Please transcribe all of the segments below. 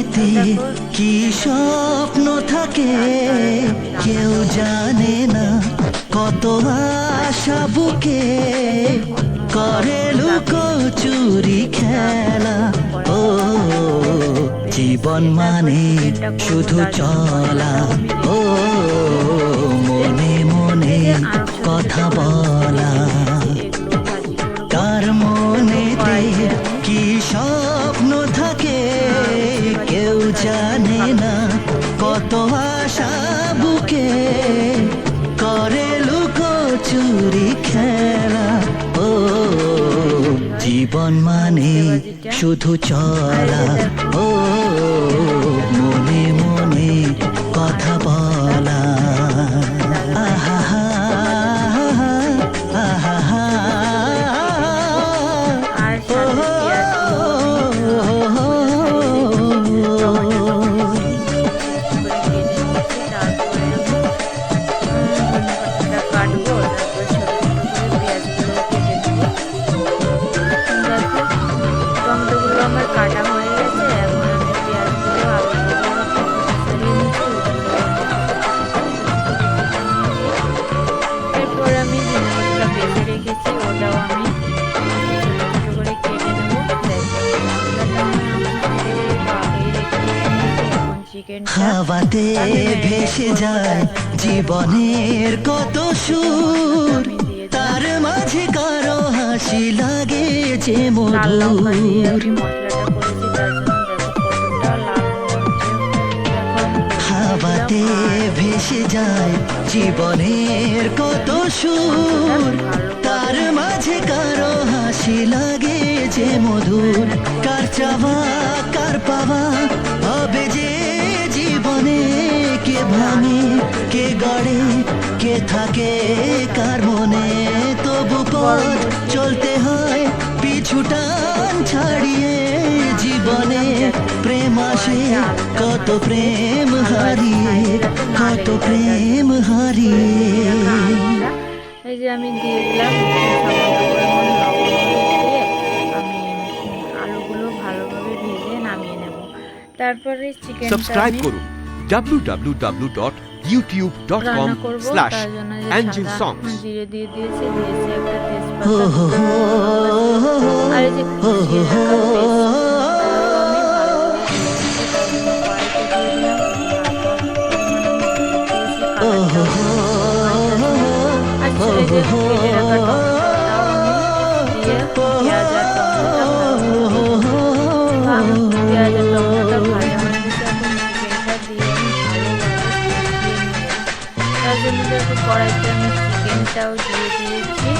মনেতে কি স্বপ্ন থাকে কেউ জানে না। কত আশা বুকে করে লুকো চুরি খেলা। ও, জীবন মানে শুধু চলা। ও, মনে মনে কথা বলা। বুকে করে লুকো চুরি খেলা। ও জীবন মানে শুধু চলা। হাওয়াতে ভেসে যায় জীবনের কত সুর। তার মাঝে কারও হাসি লাগে যে মধুর হাওয়াতে ভেসে যায় জীবনের কত সুর। তার মাঝে কারও হাসি লাগে যে মধুর। কার চাওয়া কার পাওয়া ভাঙে কে গড়ে কে থাকে কার মনে। তবু পথ চলতে হয় পিছুটান ছাড়িয়ে জীবনে। প্রেম আসে কত প্রেম হারিয়ে কত প্রেম হারিয়ে। এই যে আমি দিয়ে দিলাম আমি আলুগুলো ভালোভাবে ভেজে নামিয়ে নেব। তারপরে চিকেনটা সাবস্ক্রাইব করুন। www.youtube.com slash songs. জিরে দিয়ে দিয়েছি দিয়েছি একটা তেজপাতা আর যে কুচিয়ে রাখা পেস্ট কড়াইতে আমি চিকেনটাও দিয়ে দিয়েছি।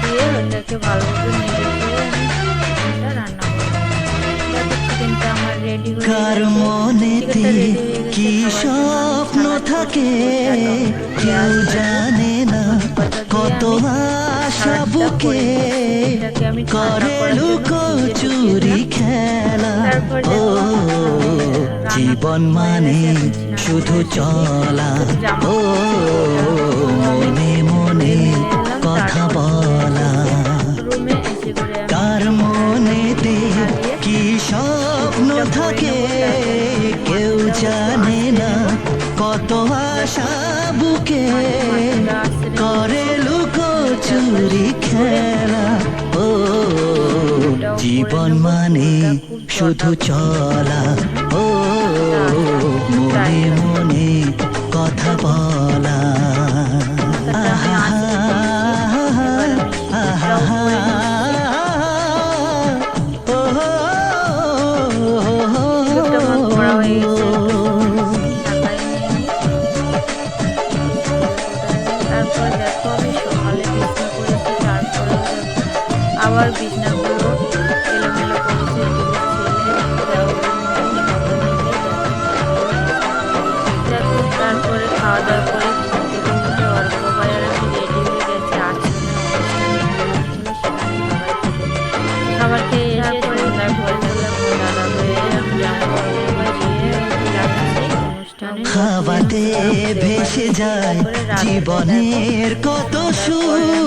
দিয়ে ওটাকে ভালোভাবে নেড়ে আমি চিকেনটা রান্না করব। চিকেনটা আমার রেডি কার মনেতে কি স্বপ্ন থাকে কেউ জানে না কত আশা বুকে করে লুকো চুরি খেলা। ও জীবন মানে শুধু চলা। ও, মনে মনে কথা বলা। কার মনেতে কি স্বপ্ন থাকে কেউ জানে না। কত আশা বুকে করে লুকো চুরি খেলা। ও, জীবন মানে শুধু চলা। খাওয়ার বিছনাগুলো এলোমেলো করেছে তারপরে খাওয়া দাওয়া করে খাবার খেয়ে এসে সন্ধ্যার পরে দাদা হাওয়াতে ভেসে যায় জীবনের কত সুর